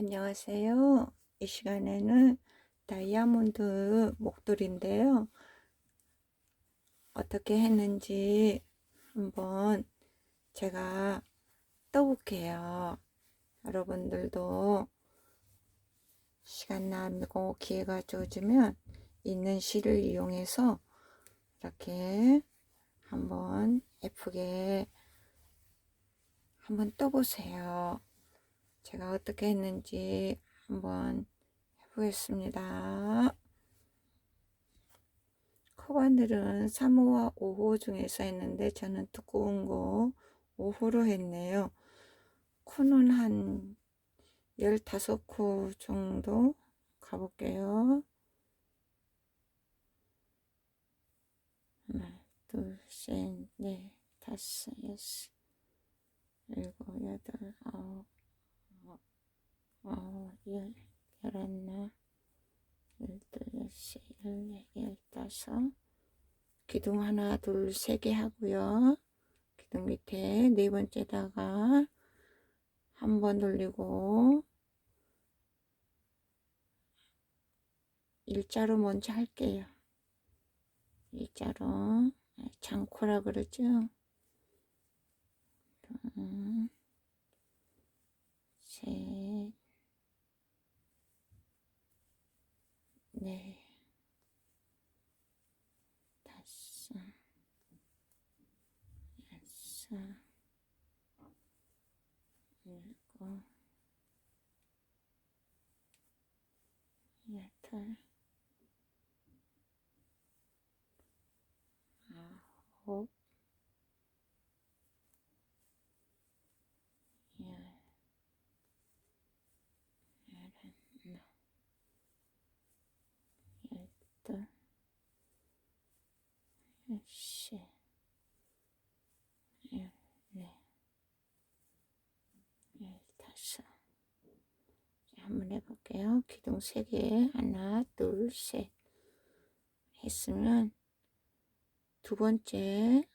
안녕하세요. 이 시간에는 다이아몬드 목도리인데요. 어떻게 했는지 한번 제가 떠볼게요. 여러분들도 시간 나고 기회가 주어지면 있는 실을 이용해서 이렇게 한번 예쁘게 한번 떠보세요. 제가 어떻게 했는지 한번 해보겠습니다. 커반들은 3호와 5호 중에서 했는데 저는 두꺼운 거 5호로 했네요. 코는 한 15코 정도 가볼게요. 하나, 둘, 셋, 넷, 다섯, 여섯, 일곱, 여덟, 아홉, 어, 열, 열하나, 열둘, 열세, 열네, 열다섯. 기둥 하나, 둘, 세 개 하고요. 기둥 밑에 네 번째다가 한 번 돌리고 일자로 먼저 할게요. 일자로 장코라 그러죠. 둘, 셋, 네, 다섯, 여섯, 일곱, 여덟, 아홉, 열, 열하나, 열둘, 열셋, 열넷, 열다섯. 자, 한번 해볼게요. 기둥 세 개, 하나, 둘, 셋. 했으면 두 번째,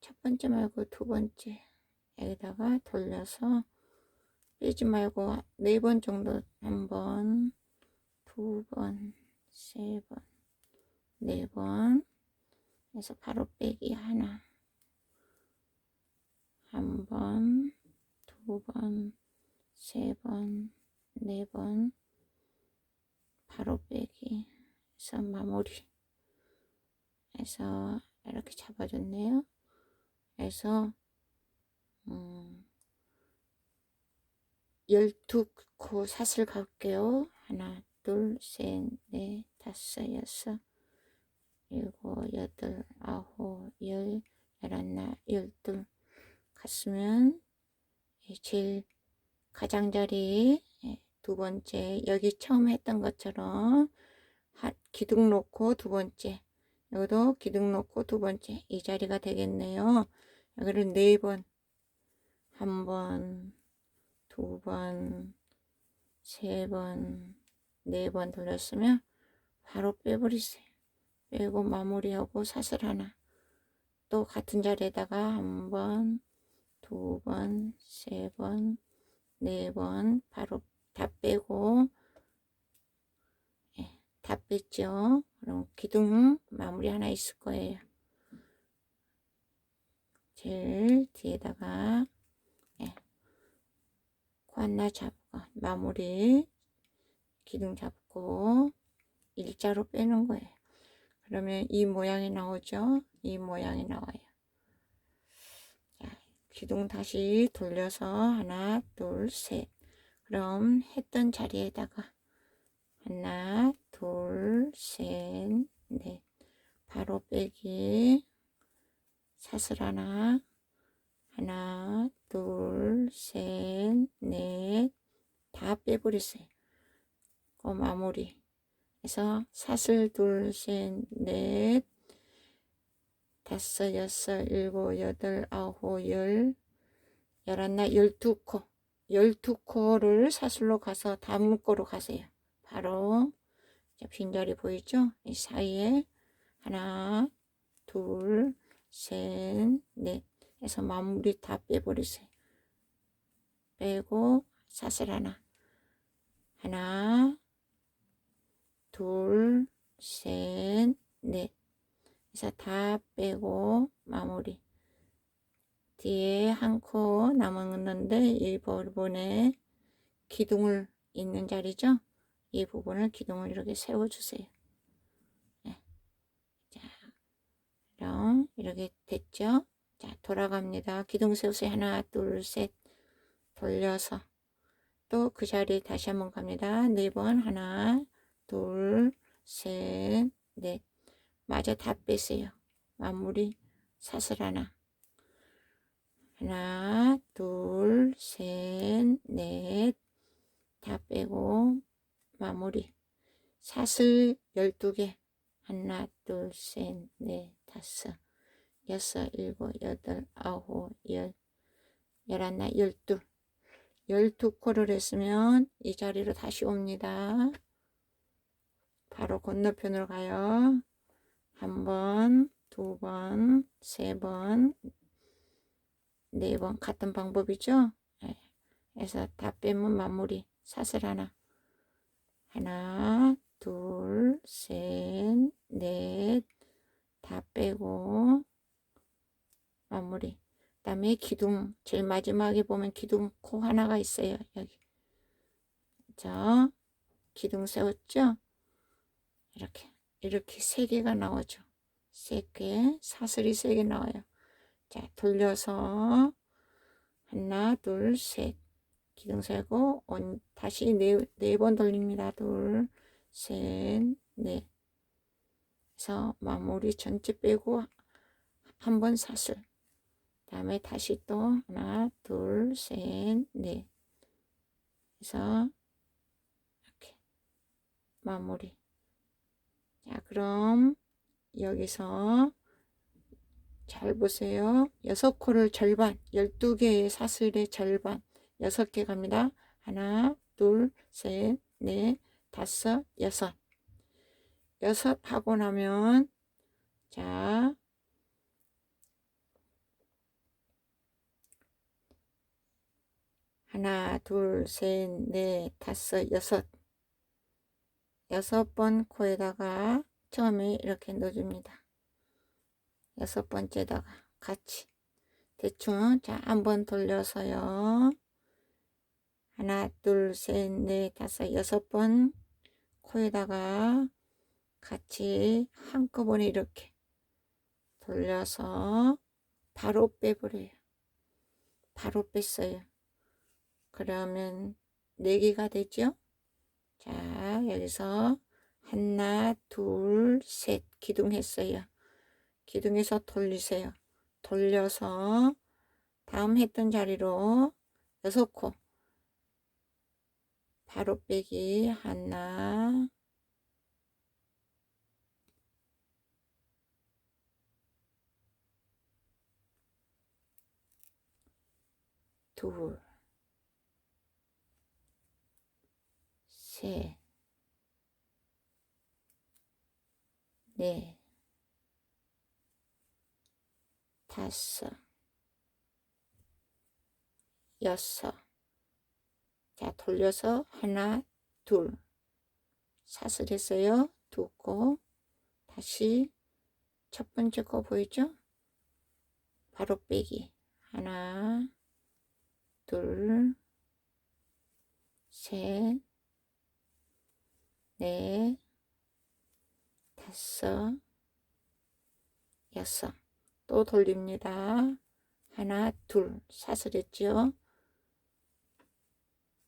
첫 번째 말고 두 번째 여기다가 돌려서 빼지 말고 네 번 정도 한 번, 두 번, 세 번, 네 번 해서 바로 빼기 하나. 한 번, 두 번, 세 번, 네 번. 바로 빼기. 해서 마무리. 해서 이렇게 잡아줬네요. 그래서 음, 12코 사슬 갈게요. 하나, 둘, 셋, 넷, 다섯, 여섯, 일곱, 여덟, 아홉, 열, 열하나, 열둘 갔으면 제일 가장자리 예, 두 번째 여기 처음 했던 것처럼 기둥 놓고 두 번째 여기도 기둥 놓고 두 번째 이 자리가 되겠네요. 여기를 네 번, 한 번, 두 번, 세 번, 네 번 돌렸으면 바로 빼버리세요. 빼고 마무리하고 사슬 하나. 또 같은 자리에다가 한 번, 두 번, 세 번, 네 번 바로 다 빼고 예, 다 뺐죠. 그럼 기둥 마무리 하나 있을 거예요. 제일 뒤에다가 예, 코 하나 잡고 마무리 기둥 잡고 일자로 빼는 거예요. 그러면 이 모양이 나오죠. 이 모양이 나와요. 자, 기둥 다시 돌려서 하나, 둘, 셋. 그럼 했던 자리에다가 하나, 둘, 셋, 넷. 바로 빼기. 사슬 하나, 하나, 둘, 셋, 넷. 다 빼버리세요. 그 마무리. 그래서 사슬 둘, 셋, 넷, 다섯, 여섯, 일곱, 여덟, 아홉, 열, 열하나, 열두 코. 열두 코를 사슬로 가서 다 묶어로 가세요. 바로 빈자리 보이죠? 이 사이에 하나, 둘, 셋, 넷 해서 마무리 다 빼버리세요. 빼고 사슬 하나. 하나, 둘, 셋, 넷. 그래서 다 빼고 마무리. 뒤에 한 코 남았는데 이 부분에 기둥을 있는 자리죠. 이 부분을 기둥을 이렇게 세워주세요. 네. 자, 그럼 이렇게 됐죠? 자, 돌아갑니다. 기둥 세우세요. 하나, 둘, 셋. 돌려서 또 그 자리에 다시 한번 갑니다. 네 번 하나, 둘, 셋, 넷. 마저 다 빼세요. 마무리 사슬 하나. 하나, 둘, 셋, 넷. 다 빼고 마무리. 사슬 12개. 하나, 둘, 셋, 넷, 다섯, 여섯, 일곱, 여덟, 아홉, 열, 열하나, 열두. 열두 코를 했으면 이 자리로 다시 옵니다. 바로 건너편으로 가요. 한 번, 두 번, 세 번, 네 번 같은 방법이죠. 네. 그래서 다 빼면 마무리. 사슬 하나. 하나 둘셋 넷. 다 빼고 마무리. 그 다음에 기둥. 제일 마지막에 보면 기둥 코 하나가 있어요 여기. 자 기둥 세웠죠 이렇게 이렇게 세 개가 나오죠 세 개 사슬이 세 개 나와요 자, 돌려서 하나, 둘, 셋. 기둥 세고 온, 다시 네, 네 번 돌립니다. 둘, 셋, 넷. 그래서 마무리 전체 빼고 한 번 사슬. 다음에 다시 또 하나, 둘, 셋, 넷. 그래서 이렇게 마무리. 자, 그럼 여기서 잘 보세요. 여섯 코를 절반, 12개의 사슬의 절반, 여섯 개 갑니다. 하나, 둘, 셋, 넷, 다섯, 여섯. 여섯 하고 나면, 자, 하나, 둘, 셋, 넷, 다섯, 여섯. 여섯 번 코에다가 처음에 이렇게 넣어줍니다. 여섯 번째다가 같이. 대충 자 한번 돌려서요. 하나 둘 셋 넷 다섯 여섯 번 코에다가 같이 한꺼번에 이렇게 돌려서 바로 빼버려요. 바로 뺐어요. 그러면 네 개가 되죠 자 여기서 하나 둘 셋 기둥 했어요 기둥에서 돌리세요. 돌려서 다음 했던 자리로 여섯 코 바로 빼기 하나 둘 셋, 넷, 다섯, 여섯. 자, 돌려서 하나, 둘. 사슬했어요. 두 코. 다시 첫 번째 거 보이죠? 바로 빼기. 하나, 둘, 셋, 넷, 다섯, 여섯. 또 돌립니다. 하나, 둘, 사슬했죠?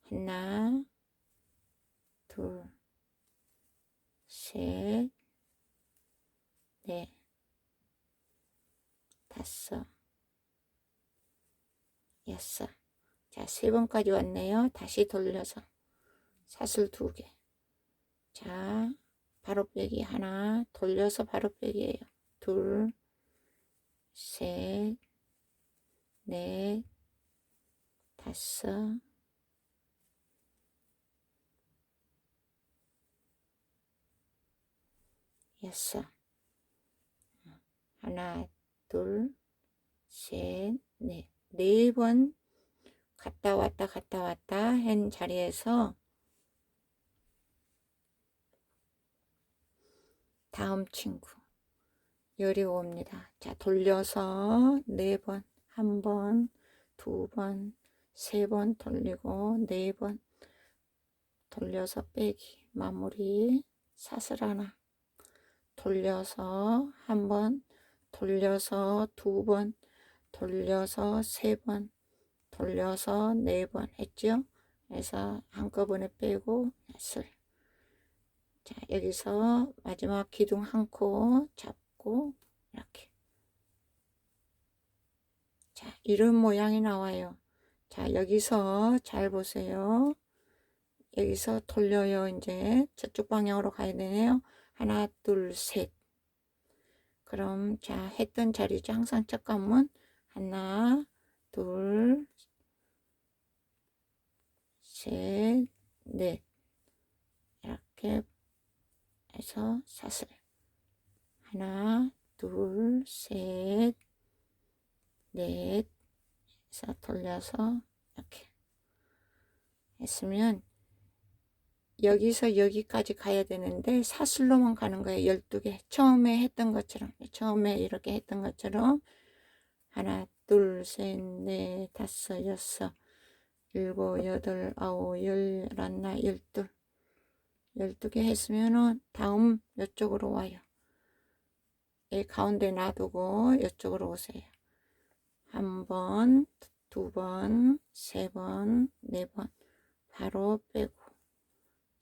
하나, 둘, 셋, 넷, 다섯, 여섯. 자, 세 번까지 왔네요. 다시 돌려서 사슬 두 개. 자, 바로 빼기 하나, 돌려서 바로 빼기예요. 둘, 셋, 넷, 다섯, 여섯. 하나, 둘, 셋, 넷. 네 번 갔다 왔다 갔다 왔다 한 자리에서 다음 친구 열이 옵니다. 자, 돌려서 네 번, 한 번, 두 번, 세 번 돌리고 네 번 돌려서 빼기 마무리 사슬 하나 돌려서 한 번 돌려서 두 번 돌려서 세 번 돌려서 네 번 했죠? 그래서 한꺼번에 빼고 술. 자, 여기서 마지막 기둥 한 코 잡고 이렇게. 자, 이런 모양이 나와요. 자, 여기서 잘 보세요. 여기서 돌려요. 이제 저쪽 방향으로 가야 되네요. 하나, 둘, 셋. 그럼 자, 했던 자리죠. 항상 첫 관문 하나, 둘, 셋, 넷. 이렇게 해서 사슬. 하나, 둘, 셋, 넷. 해서 돌려서 이렇게 했으면 여기서 여기까지 가야 되는데 사슬로만 가는 거예요. 12개. 처음에 했던 것처럼. 처음에 이렇게 했던 것처럼 하나, 둘, 셋, 넷, 다섯, 여섯, 일곱, 여덟, 아홉, 열, 열하나, 열둘. 열두 개 했으면은 다음 이쪽으로 와요. 이 가운데 놔두고 이쪽으로 오세요. 한 번, 두 번, 세 번, 네 번. 바로 빼고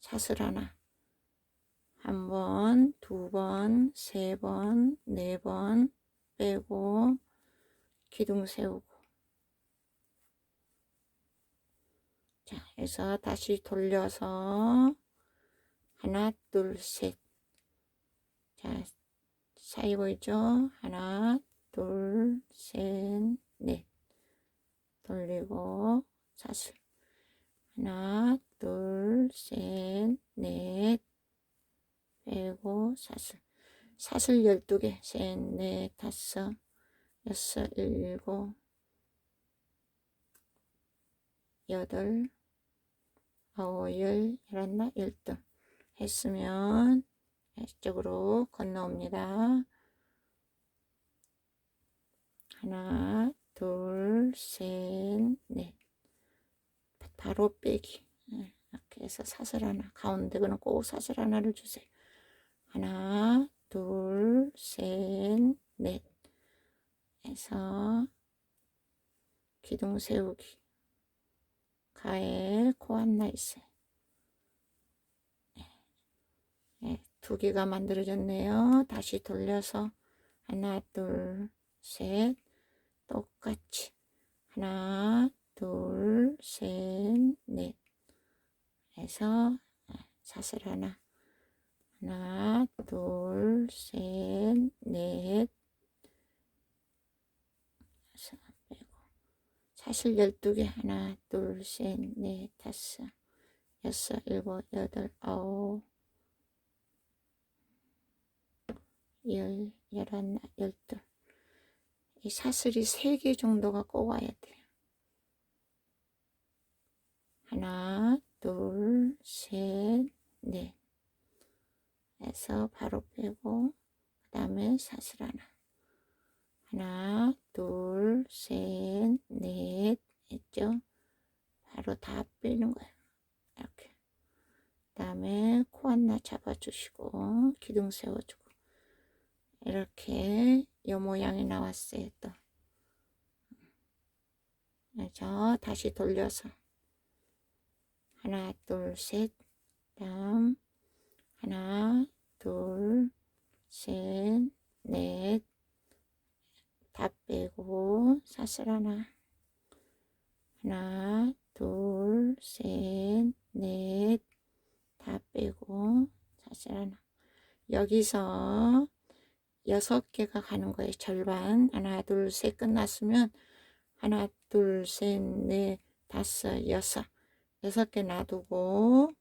사슬 하나. 한 번, 두 번, 세 번, 네 번 빼고 기둥 세우고 자, 해서 다시 돌려서 하나, 둘, 셋. 자, 사이 보이죠? 하나, 둘, 셋, 넷. 돌리고 사슬. 하나, 둘, 셋, 넷. 빼고 사슬. 사슬 12개. 셋, 넷, 다섯, 여섯, 일곱, 여덟, 아홉, 열, 열하나, 열둘. 했으면 이쪽으로 건너옵니다. 하나, 둘, 셋, 넷. 바로 빼기. 네, 이렇게 해서 사슬 하나. 가운데 그는 꼭 사슬 하나를 주세요. 하나, 둘, 셋, 넷. 해서 기둥 세우기. 가에 코 하나 있어요. 네, 두 개가 만들어졌네요. 다시 돌려서 하나, 둘, 셋, 똑같이. 하나, 둘, 셋, 넷. 해서 사슬 하나, 하나, 둘, 셋, 넷. 사슬 12개. 하나, 둘, 셋, 넷, 다섯, 여섯, 일곱, 여덟, 아홉 열, 열하나, 열둘. 이 사슬이 세 개 정도가 꼭 와야 돼요. 하나, 둘, 셋, 넷. 해서 바로 빼고, 그 다음에 사슬 하나. 하나, 둘, 셋, 넷. 했죠? 바로 다 빼는 거예요. 이렇게. 그 다음에 코 하나 잡아주시고, 기둥 세워주고. 이렇게 요 모양이 나왔어요 또. 그래서 다시 돌려서 하나 둘셋. 다음. 하나 둘셋넷. 다 빼고 사슬 하나. 하나 둘셋넷. 다 빼고 사슬 하나. 여기서 여섯 개가 가는 거예요. 절반. 하나, 둘, 셋 끝났으면 하나, 둘, 셋, 넷, 다섯, 여섯. 여섯 개 놔두고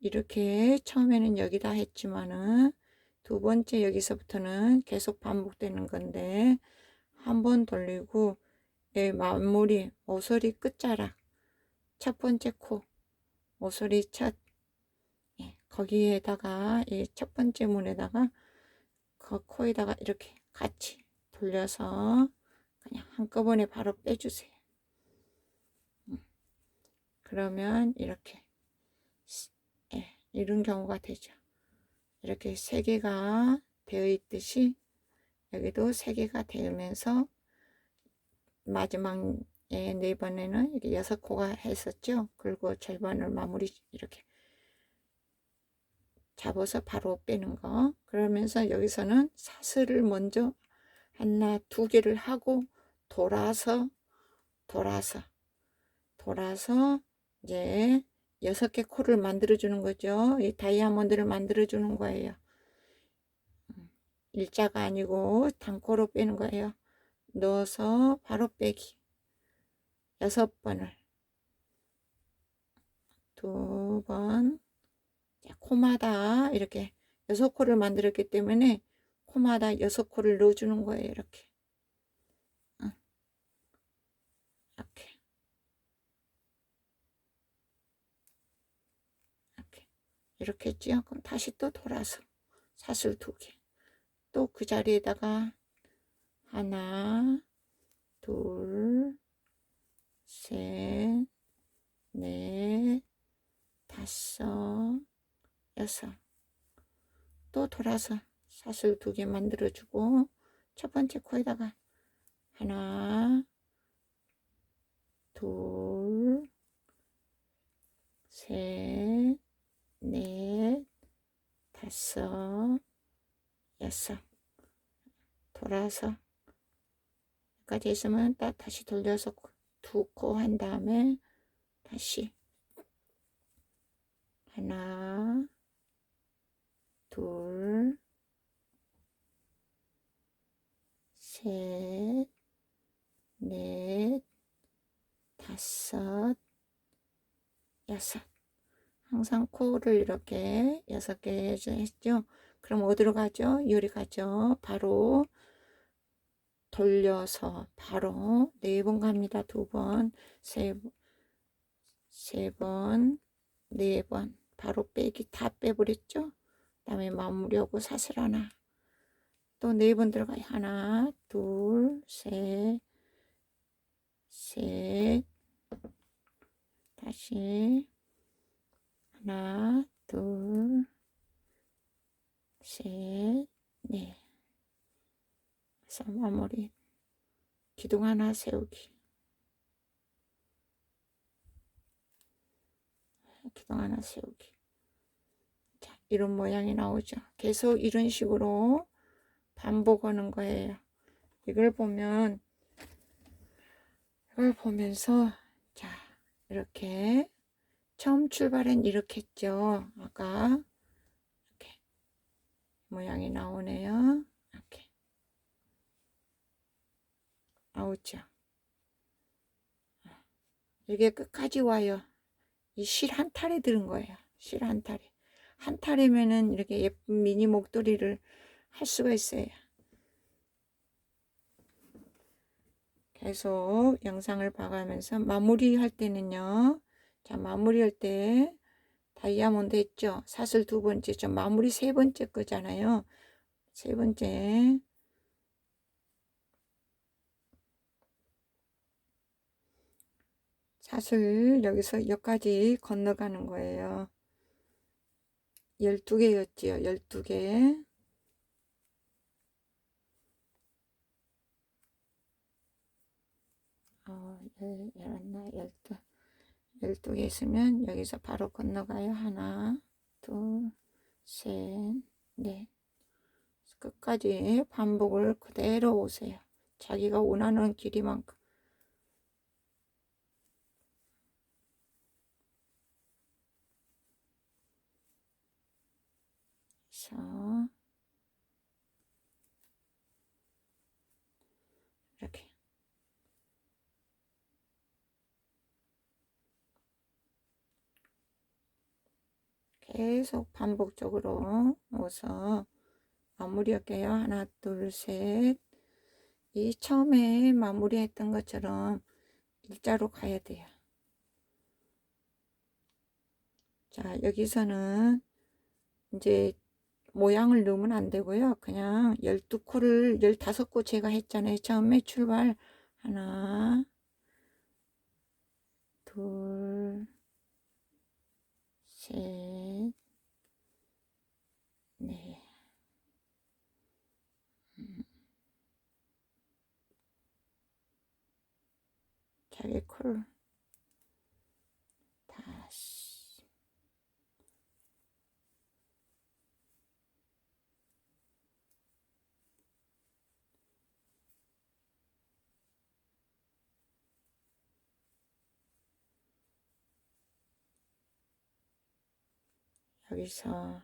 이렇게 처음에는 여기다 했지만은 두 번째 여기서부터는 계속 반복되는 건데 한 번 돌리고 예, 마무리 모서리 끝자락 첫 번째 코, 모서리 첫, 예, 거기에다가 이첫 번째 문에다가 그 코에다가 이렇게 같이 돌려서 그냥 한꺼번에 바로 빼주세요. 음. 그러면 이렇게 예, 이런 경우가 되죠. 이렇게 세 개가 되어 있듯이 여기도 세 개가 되면서 마지막에 네 번에는 이렇게 여섯 코가 했었죠. 그리고 절반을 마무리 이렇게 잡아서 바로 빼는 거. 그러면서 여기서는 사슬을 먼저 하나, 두 개를 하고 돌아서 돌아서 돌아서 이제 여섯 개 코를 만들어 주는 거죠. 이 다이아몬드를 만들어 주는 거예요. 음, 일자가 아니고 단코로 빼는 거예요. 넣어서 바로 빼기. 여섯 번을 두 번. 자, 코마다 이렇게 여섯 코를 만들었기 때문에 코마다 여섯 코를 넣어주는 거예요. 이렇게. 응. 이렇게. 이렇게. 이렇게 했죠. 그럼 다시 또 돌아서 사슬 두 개. 또 그 자리에다가 하나, 둘, 셋, 넷, 다섯, 여섯. 또 돌아서 사슬 두 개 만들어주고 첫 번째 코에다가 하나, 둘, 셋, 넷, 다섯, 여섯. 돌아서 여기까지 있으면 딱 다시 돌려서 두 코 한 다음에 다시 하나, 둘, 셋, 넷, 다섯, 여섯. 항상 코를 이렇게 여섯 개 했죠. 그럼 어디로 가죠? 요리 가죠. 바로 돌려서 바로 네 번 갑니다. 두 번, 세, 세 번, 네 번. 바로 빼기 다 빼버렸죠? 그 다음에 마무리하고 사슬 하나. 또 네 번 들어가요. 하나, 둘, 셋, 셋. 다시. 하나, 둘, 셋, 넷. 그래서 마무리. 기둥 하나 세우기. 기둥 하나 세우기. 자, 이런 모양이 나오죠. 계속 이런 식으로 반복하는 거예요. 이걸 보면, 이걸 보면서, 자, 이렇게, 처음 출발은 이렇게 했죠. 아까, 이렇게, 모양이 나오네요. 이렇게. 나오죠. 이게 끝까지 와요. 이 실 한 탈에 들은 거예요. 실 한 탈에. 한 탈이면은 이렇게 예쁜 미니 목도리를 할 수가 있어요. 계속 영상을 봐가면서 마무리할 때는요. 자, 마무리할 때 다이아몬드 했죠. 사슬 두 번째, 저 마무리 세 번째 거잖아요. 세 번째. 사슬 여기서 여기까지 건너가는 거예요. 12개였지요. 12개. 어, 열, 열었나? 열두. 12개 있으면 여기서 바로 건너가요. 하나, 둘, 셋, 넷. 끝까지 반복을 그대로 오세요. 자기가 원하는 길이만큼. 그래서 이렇게 계속 반복적으로 넣어서 마무리할게요. 하나, 둘, 셋. 이 처음에 마무리했던 것처럼 일자로 가야 돼요. 자, 여기서는 이제 모양을 넣으면 안 되고요. 그냥 12코를 15코 제가 했잖아요. 처음에 출발 하나 둘 셋, 넷. 음. 자기 콜 다섯 여기서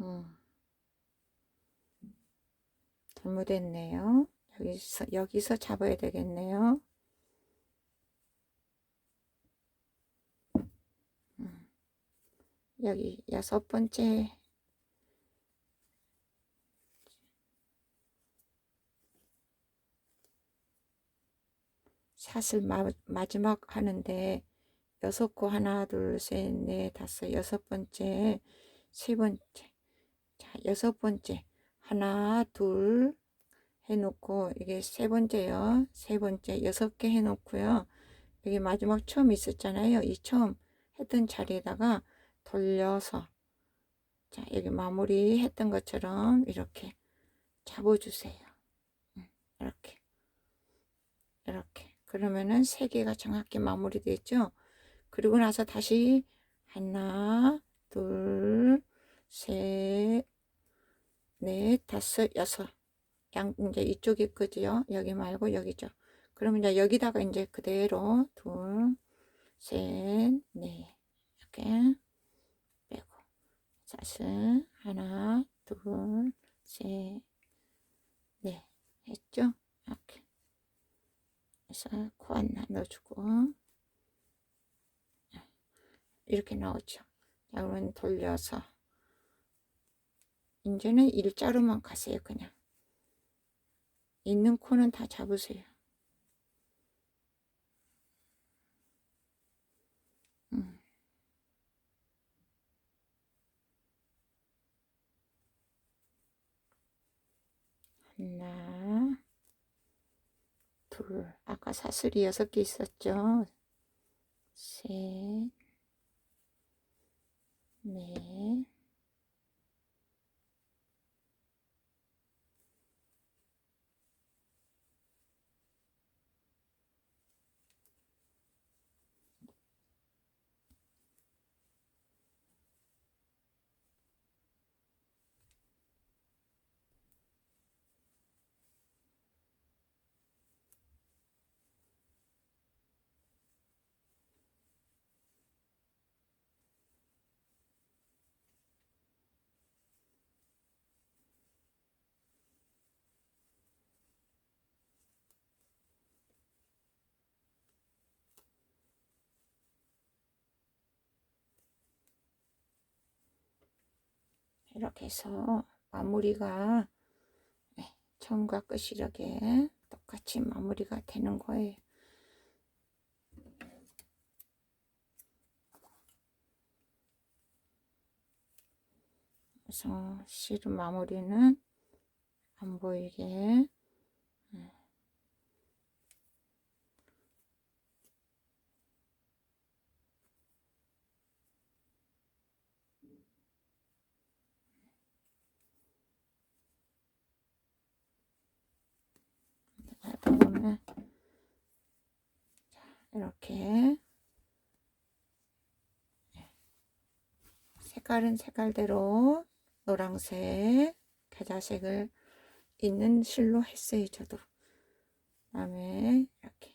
음. 잘못했네요. 여기서 여기서 잡아야 되겠네요. 음. 여기 여섯 번째 샷을 마, 마지막 하는데 여섯 코 하나 둘 셋 넷 다섯 여섯 번째 세 번째. 자 여섯 번째. 하나 둘 해놓고 이게 세 번째요. 세 번째. 여섯 개 해놓고요. 여기 마지막 처음 있었잖아요. 이 처음 했던 자리에다가 돌려서. 자 여기 마무리 했던 것처럼 이렇게 잡아주세요. 이렇게. 이렇게 그러면은 세 개가 정확히 마무리됐죠 그리고 나서 다시 하나 둘셋 넷, 다섯, 여섯. 양, 이제 이쪽이 끄지요. 여기 말고 여기죠. 그러면 이제 여기다가 이제 그대로 둘, 셋, 넷. 이렇게 빼고. 다섯, 하나, 둘, 셋, 넷. 했죠? 이렇게. 그래서 코 하나 넣어주고. 이렇게 나오죠. 자, 그러면 돌려서. 이제는 일자로만 가세요 그냥 있는 코는 다 잡으세요 음. 하나 둘. 아까 사슬이 여섯 개 있었죠? 셋 넷 이렇게 해서 마무리가 네, 처음과 끝이 이렇게 똑같이 마무리가 되는 거예요. 그래서 실은 마무리는 안 보이게 하다 보면 이렇게. 색깔은 색깔대로 노란색, 계자색을 있는 실로 했어요 저도. 다음에 이렇게.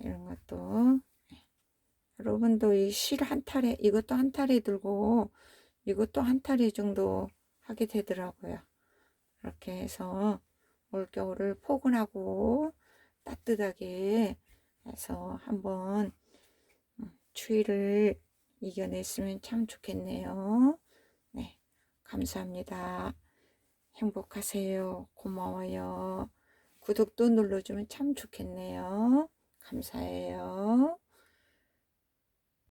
이런 것도. 네. 여러분도 이 실 한 탈에 이것도 한 탈에 들고 이것도 한 탈에 정도 하게 되더라고요. 이렇게 해서 올겨울을 포근하고 따뜻하게 해서 한번 음, 추위를 이겨냈으면 참 좋겠네요. 네, 감사합니다. 행복하세요. 고마워요. 구독도 눌러주면 참 좋겠네요. 감사해요.